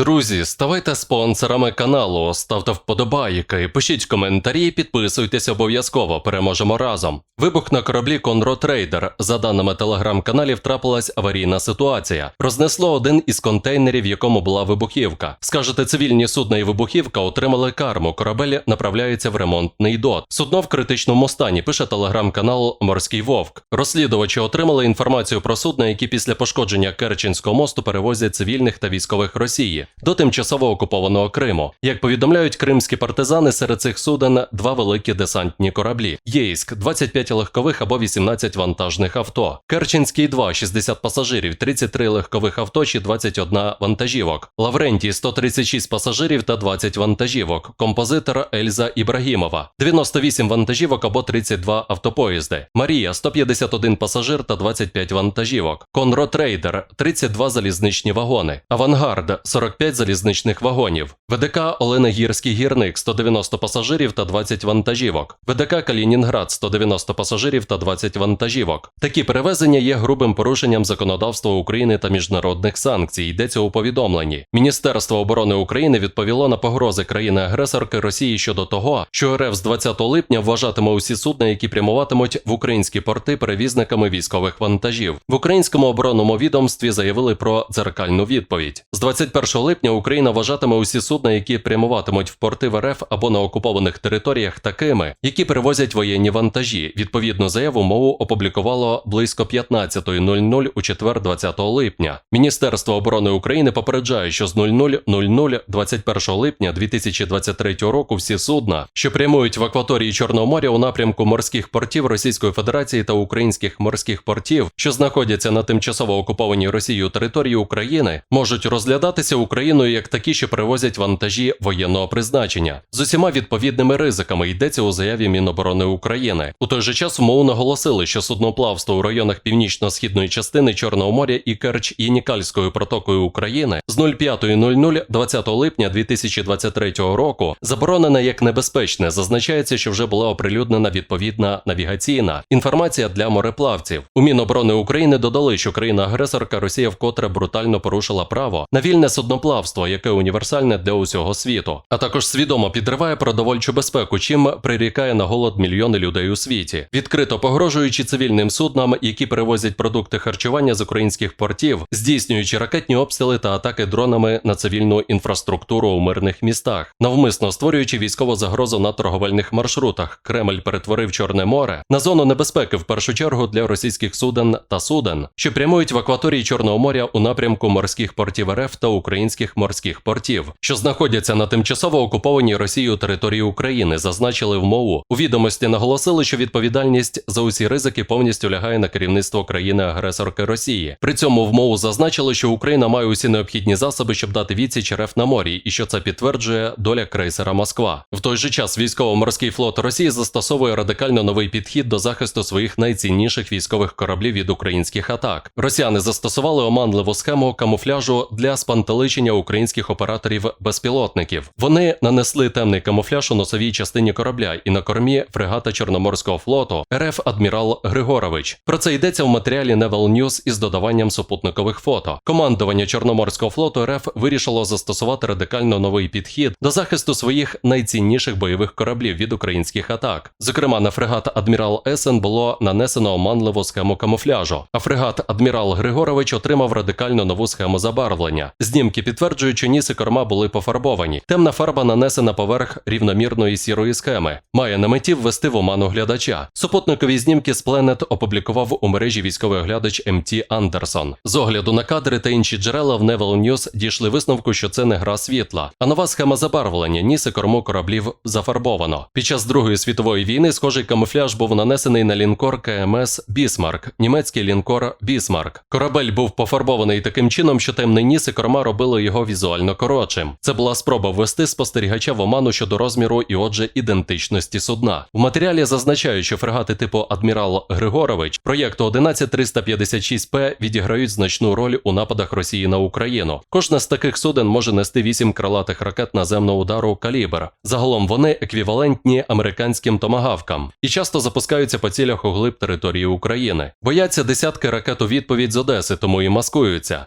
Друзі, ставайте спонсорами каналу, ставте вподобайки, пишіть коментарі, підписуйтесь обов'язково. Переможемо разом. Вибух на кораблі Конро Трейдер. За даними телеграм-каналів, трапилась аварійна ситуація. Рознесло один із контейнерів, в якому була вибухівка. Скажете, цивільні судна і вибухівка отримали карму. Корабель направляється в ремонтний дот. Судно в критичному стані. Пише телеграм-канал Морський Вовк. Розслідувачі отримали інформацію про судна, які після пошкодження Керченського мосту перевозять цивільних та військових Росії до тимчасово окупованого Криму. Як повідомляють кримські партизани, серед цих суден два великі десантні кораблі: Єйськ 25 легкових або 18 вантажних авто. Керченський 2 60 пасажирів, 33 легкових авто чи 21 вантажівок. Лаврентій 136 пасажирів та 20 вантажівок. Композитор Ельза Ібрагімова 98 вантажівок або 32 автопоїзди. Марія 151 пасажир та 25 вантажівок. Конро Трейдер 32 залізничні вагони. Авангард 45 залізничних вагонів. ВДК Олена Гірський гірник 190 пасажирів та 20 вантажівок. ВДК Калінінград 190 пасажирів та 20 вантажівок. Такі перевезення є грубим порушенням законодавства України та міжнародних санкцій. Йдеться у повідомленні. Міністерство оборони України відповіло на погрози країни-агресорки Росії щодо того, що РФ з 20 липня вважатиме усі судна, які прямуватимуть в українські порти перевізниками військових вантажів. В українському оборонному відомстві заявили про дзеркальну відповідь. З 21 липня Україна вважатиме усі судна, які прямуватимуть в порти в РФ або на окупованих територіях, такими, які перевозять воєнні вантажі. Відповідну заяву мову опублікувало близько 15.00 у четвер 20 липня. Міністерство оборони України попереджає, що з 00.00 21 липня 2023 року всі судна, що прямують в акваторії Чорного моря у напрямку морських портів Російської Федерації та українських морських портів, що знаходяться на тимчасово окупованій Росією території України, можуть розглядатися Україною як такі, що перевозять вантажі воєнного призначення з усіма відповідними ризиками. Йдеться у заяві Міноборони України. У той же час в МОУ наголосили, що судноплавство у районах північно-східної частини Чорного моря і Керч Єнікальською протокою України з 05.00 20 липня 2023 року заборонене як небезпечне. Зазначається, що вже була оприлюднена відповідна навігаційна інформація для мореплавців. У Міноборони України додали, що країна-агресорка Росія вкотре брутально порушила право на вільне судноплавство, яке універсальне для усього світу, а також свідомо підриває продовольчу безпеку, чим прирікає на голод мільйони людей у світі, відкрито погрожуючи цивільним суднам, які перевозять продукти харчування з українських портів, здійснюючи ракетні обстріли та атаки дронами на цивільну інфраструктуру у мирних містах, навмисно створюючи військову загрозу на торговельних маршрутах. Кремль перетворив Чорне море на зону небезпеки в першу чергу для російських суден та суден, що прямують в акваторії Чорного моря у напрямку морських портів РФ та українських морських портів, що знаходяться на тимчасово окупованій Росією території України, зазначили в мову. У відомості наголосили, що відповідальність за усі ризики повністю лягає на керівництво країни-агресорки Росії. При цьому в мову зазначили, що Україна має усі необхідні засоби, щоб дати відсіч РФ на морі, і що це підтверджує доля крейсера Москва. В той же час військово-морський флот Росії застосовує радикально новий підхід до захисту своїх найцінніших військових кораблів від українських атак. Росіяни застосували оманливу схему камуфляжу для спантеличення українських операторів безпілотників. Вони нанесли темний камуфляж у носовій частині корабля і на кормі фрегата Чорноморського флоту РФ Адмірал Григорович. Про це йдеться в матеріалі Naval News із додаванням супутникових фото. Командування Чорноморського флоту РФ вирішило застосувати радикально новий підхід до захисту своїх найцінніших бойових кораблів від українських атак. Зокрема, на фрегат Адмірал Есен було нанесено оманливу схему камуфляжу, а фрегат Адмірал Григорович отримав радикально нову схему забарвлення. Знімки підтверджують, що ніс і корма були пофарбовані. Темна фарба нанесена поверх рівномірної сірої схеми. Має на меті ввести в оману глядача. Супутникові знімки з Planet опублікував у мережі військовий оглядач МТ Андерсон. З огляду на кадри та інші джерела в Naval News дійшли висновку, що це не гра світла, а нова схема забарвлення ніс і корму кораблів зафарбовано. Під час Другої світової війни схожий камуфляж був нанесений на лінкор КМС Бісмарк, німецький лінкор Бісмарк. Корабель був пофарбований таким чином, що темний ніс і корма робили його візуально коротшим. Це була спроба ввести спостерігача в оману щодо розміру і, отже, ідентичності судна. В матеріалі зазначають, що фрегати типу Адмірал Григорович проєкту 11356П відіграють значну роль у нападах Росії на Україну. Кожна з таких суден може нести вісім крилатих ракет наземного удару калібр. Загалом вони еквівалентні американським томагавкам і часто запускаються по цілях у глиб території України. Бояться десятки ракет у відповідь з Одеси, тому і маскуються.